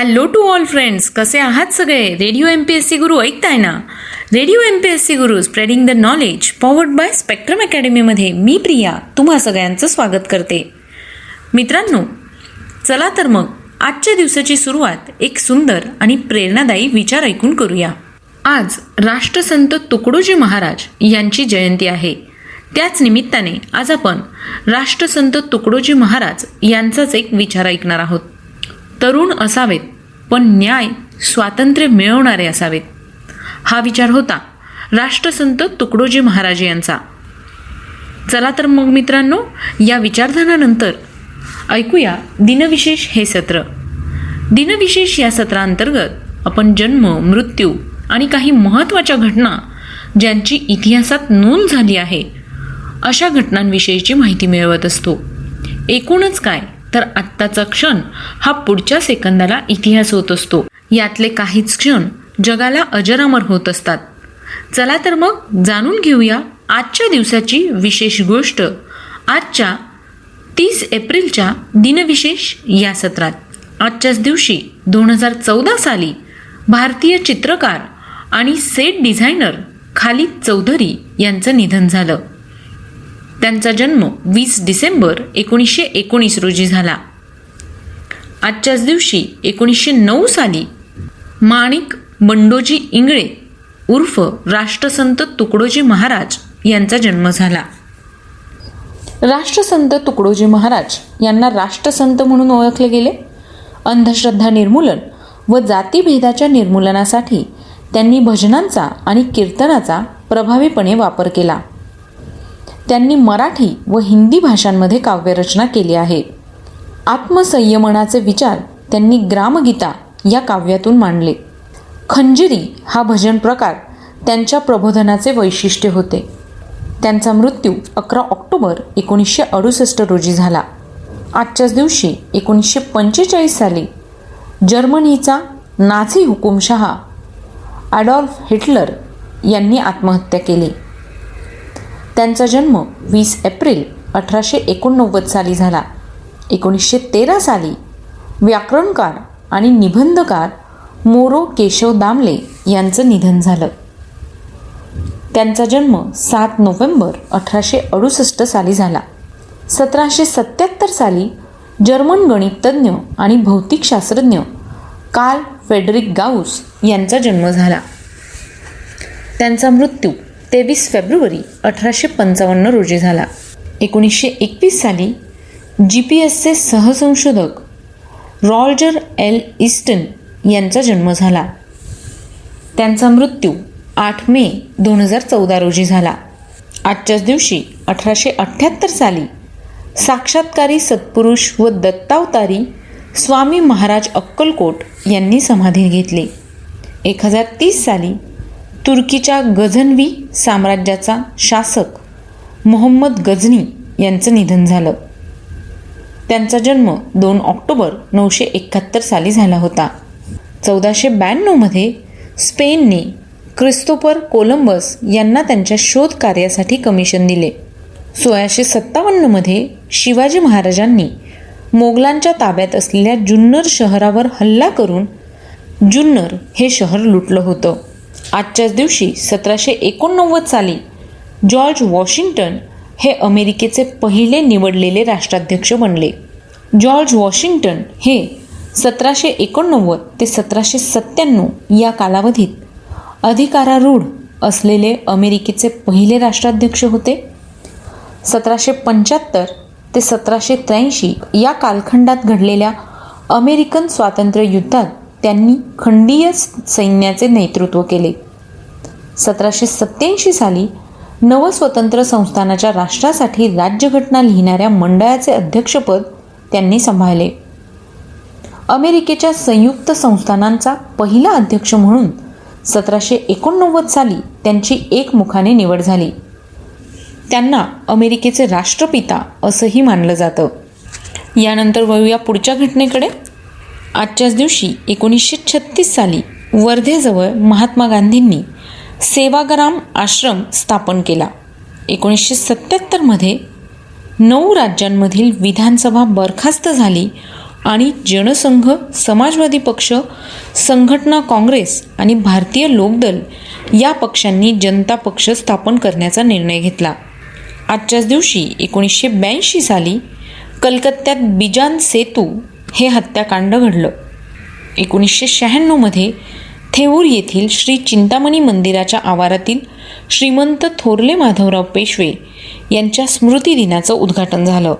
Hello to all friends कसे आहात सगळे? Radio M P S C Guru ऐकताय ना? Radio M P S C Guru spreading the knowledge powered by spectrum अकॅडमीमध्ये मी प्रिया तुम्हा सगळ्यांचं स्वागत करते. मित्रांनो चला तर मग आजच्या दिवसाची सुरुवात एक सुंदर आणि प्रेरणादायी विचार ऐकून करूया. आज राष्ट्रसंत तुकडोजी महाराज यांची जयंती आहे. त्याच निमित्ताने आज आपण राष्ट्रसंत तुकडोजी महाराज यांचाच एक विचार ऐकणार आहोत. तरुण असावेत पण न्याय स्वातंत्र्य मिळवणारे असावेत. हा विचार होता राष्ट्रसंत तुकडोजी महाराज यांचा. चला तर मग मित्रांनो या विचारधानानंतर ऐकूया दिनविशेष हे सत्र. दिनविशेष या सत्रांतर्गत आपण जन्म मृत्यू आणि काही महत्त्वाच्या घटना ज्यांची इतिहासात नोंद झाली आहे अशा घटनांविषयीची माहिती मिळवत असतो. एकूणच काय? तर आत्ताचा क्षण हा पुढच्या सेकंदाला इतिहास होत असतो. यातले काहीच क्षण जगाला अजरामर होत असतात. चला तर मग जाणून घेऊया आजच्या दिवसाची विशेष गोष्ट. आजच्या तीस एप्रिलच्या दिनविशेष या सत्रात. आजच्याच दिवशी दोन हजार चौदा साली भारतीय चित्रकार आणि सेट डिझायनर खालिद चौधरी यांचं निधन झालं. त्यांचा जन्म वीस डिसेंबर एकोणीसशे एकोणीस रोजी झाला. आजच्याच दिवशी एकोणीसशे नऊ साली माणिक बंडोजी इंगळे उर्फ राष्ट्रसंत तुकडोजी महाराज यांचा जन्म झाला. राष्ट्रसंत तुकडोजी महाराज यांना राष्ट्रसंत म्हणून ओळखले गेले. अंधश्रद्धा निर्मूलन व जातीभेदाच्या निर्मूलनासाठी त्यांनी भजनांचा आणि कीर्तनाचा प्रभावीपणे वापर केला. त्यांनी मराठी व हिंदी भाषांमध्ये काव्यरचना केली आहे. आत्मसंयमनाचे विचार त्यांनी ग्रामगीता या काव्यातून मांडले. खंजिरी हा भजन प्रकार त्यांच्या प्रबोधनाचे वैशिष्ट्य होते. त्यांचा मृत्यू अकरा ऑक्टोबर एकोणीसशे अडुसष्ट रोजी झाला. आजच्याच दिवशी एकोणीसशे पंचेचाळीस साली जर्मनीचा नाझी हुकुमशहा ॲडॉल्फ हिटलर यांनी आत्महत्या केली. त्यांचा जन्म वीस एप्रिल अठराशे एकोणनव्वद साली झाला. एकोणीसशे तेरा साली व्याकरणकार आणि निबंधकार मोरो केशव दामले यांचं निधन झालं. त्यांचा जन्म सात नोव्हेंबर अठराशे अडुसष्ट साली झाला. सतराशे सत्याहत्तर साली जर्मन गणिततज्ञ आणि भौतिकशास्त्रज्ञ कार्ल फेडरिक गाऊस यांचा जन्म झाला. त्यांचा मृत्यू तेवीस फेब्रुवारी अठराशे पंचावन्न रोजी झाला. एकोणीसशे एकवीस साली जी पी एसचे सहसंशोधक रॉल्जर एल इस्टन यांचा जन्म झाला. त्यांचा मृत्यू आठ मे दोन हजार चौदा रोजी झाला. आजच्याच दिवशी अठराशे अठ्ठ्याहत्तर साली साक्षात्कारी सत्पुरुष व दत्तावतारी स्वामी महाराज अक्कलकोट यांनी समाधी घेतली. एक हजार तीस साली तुर्कीच्या गझनवी साम्राज्याचा शासक मोहम्मद गझनी यांचं निधन झालं. त्यांचा जन्म दोन ऑक्टोबर नऊशे एकाहत्तर साली झाला होता. चौदाशे ब्याण्णवमध्ये स्पेनने क्रिस्तोफर कोलंबस यांना त्यांच्या शोध कार्यासाठी कमिशन दिले. सोळाशे सत्तावन्नमध्ये शिवाजी महाराजांनी मोगलांच्या ताब्यात असलेल्या जुन्नर शहरावर हल्ला करून जुन्नर हे शहर लुटलं होतं. आजच्याच दिवशी सतराशे एकोणनव्वद साली जॉर्ज वॉशिंग्टन हे अमेरिकेचे पहिले निवडलेले राष्ट्राध्यक्ष बनले. जॉर्ज वॉशिंग्टन हे सतराशे एकोणनव्वद ते सतराशे सत्त्याण्णव या कालावधीत अधिकारारूढ असलेले अमेरिकेचे पहिले राष्ट्राध्यक्ष होते. सतराशे पंच्याहत्तर ते सतराशे त्र्याऐंशी या कालखंडात घडलेल्या अमेरिकन स्वातंत्र्य युद्धात त्यांनी खंडीय सैन्याचे नेतृत्व केले. सतराशे सत्त्याऐंशी साली नवस्वतंत्र संस्थानाच्या राष्ट्रासाठी राज्यघटना लिहिणाऱ्या मंडळाचे अध्यक्षपद त्यांनी सांभाळले. अमेरिकेच्या संयुक्त संस्थानांचा पहिला अध्यक्ष म्हणून सतराशे एकोणनव्वद साली त्यांची एकमुखाने निवड झाली. त्यांना अमेरिकेचे राष्ट्रपिता असंही मानलं जातं. यानंतर वळूया पुढच्या घटनेकडे. आजच्याच दिवशी एकोणीसशे छत्तीस साली वर्धेजवळ महात्मा गांधींनी सेवाग्राम आश्रम स्थापन केला. एकोणीसशे सत्त्याहत्तरमध्ये नऊ राज्यांमधील विधानसभा बरखास्त झाली आणि जनसंघ समाजवादी पक्ष संघटना काँग्रेस आणि भारतीय लोकदल या पक्षांनी जनता पक्ष स्थापन करण्याचा निर्णय घेतला. आजच्याच दिवशी एकोणीसशे ब्याऐंशी साली कलकत्त्यात बिजान सेतू हे हत्याकांड घडलं. एकोणीसशे शहाण्णवमध्ये थेऊर येथील श्री चिंतामणी मंदिराच्या आवारातील श्रीमंत थोरले माधवराव पेशवे यांच्या स्मृतिदिनाचं उद्घाटन झालं.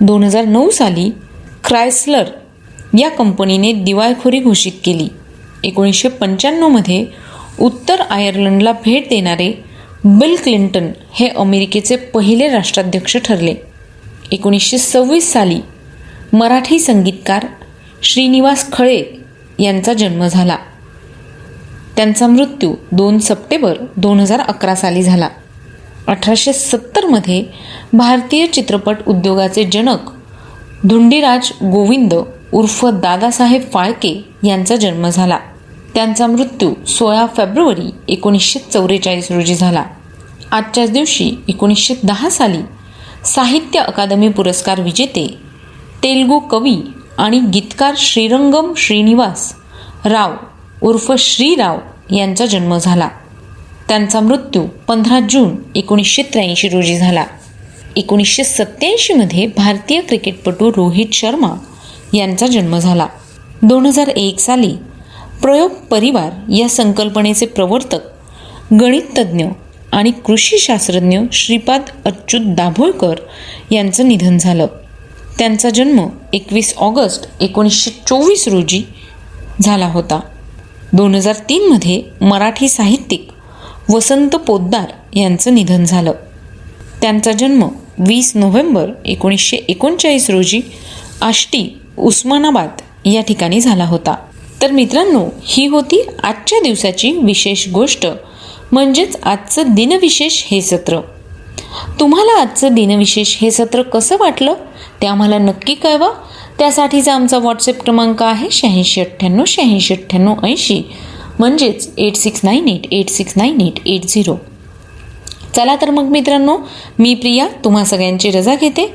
दोन हजार नऊ साली क्रायस्लर या कंपनीने दिवाळखोरी घोषित केली. एकोणीसशे पंच्याण्णवमध्ये उत्तर आयर्लंडला भेट देणारे बिल क्लिंटन हे अमेरिकेचे पहिले राष्ट्राध्यक्ष ठरले. एकोणीसशे सव्वीस साली मराठी संगीतकार श्रीनिवास खळे यांचा जन्म झाला. त्यांचा मृत्यू दोन सप्टेंबर दोन हजार अकरा साली झाला. अठराशे सत्तरमध्ये भारतीय चित्रपट उद्योगाचे जनक धुंडीराज गोविंद उर्फ दादासाहेब फाळके यांचा जन्म झाला. त्यांचा मृत्यू सोळा फेब्रुवारी एकोणीसशे चौवेचाळीस रोजी झाला. आजच्याच दिवशी एकोणीसशे दहा साली साहित्य अकादमी पुरस्कार विजेते तेलगू कवी आणि गीतकार श्रीरंगम श्रीनिवास राव उर्फ श्रीराव यांचा जन्म झाला. त्यांचा मृत्यू पंधरा जून एकोणीसशे त्र्याऐंशी रोजी झाला. एकोणीसशे सत्त्याऐंशीमध्ये भारतीय क्रिकेटपटू रोहित शर्मा यांचा जन्म झाला. दोन हजार एक साली प्रयोग परिवार या संकल्पनेचे प्रवर्तक गणिततज्ज्ञ आणि कृषी शास्त्रज्ञ श्रीपाद अच्युत दाभोळकर यांचं निधन झालं. त्यांचा जन्म एकवीस ऑगस्ट एकोणीसशे चोवीस रोजी झाला होता. दोन हजार तीनमध्ये मराठी साहित्यिक वसंत पोद्दार यांचं निधन झालं. त्यांचा जन्म वीस नोव्हेंबर एकोणीसशे एकोणचाळीस रोजी आष्टी उस्मानाबाद या ठिकाणी झाला होता. तर मित्रांनो ही होती आजच्या दिवसाची विशेष गोष्ट. म्हणजेच आजचं दिनविशेष हे सत्र. तुम्हाला आजचं दिनविशेष हे सत्र कसं वाटलं? ते आम्हाला नक्की कळवा. त्यासाठीचा आमचा व्हॉट्सअप क्रमांक आहे शहाऐंशी अठ्ठ्याण्णव शहाऐंशी अठ्ठ्याण्णव ऐंशी. म्हणजेच eight six nine eight eight six nine eight eight zero चला तर मग मित्रांनो मी प्रिया तुम्हा सगळ्यांची रजा घेते.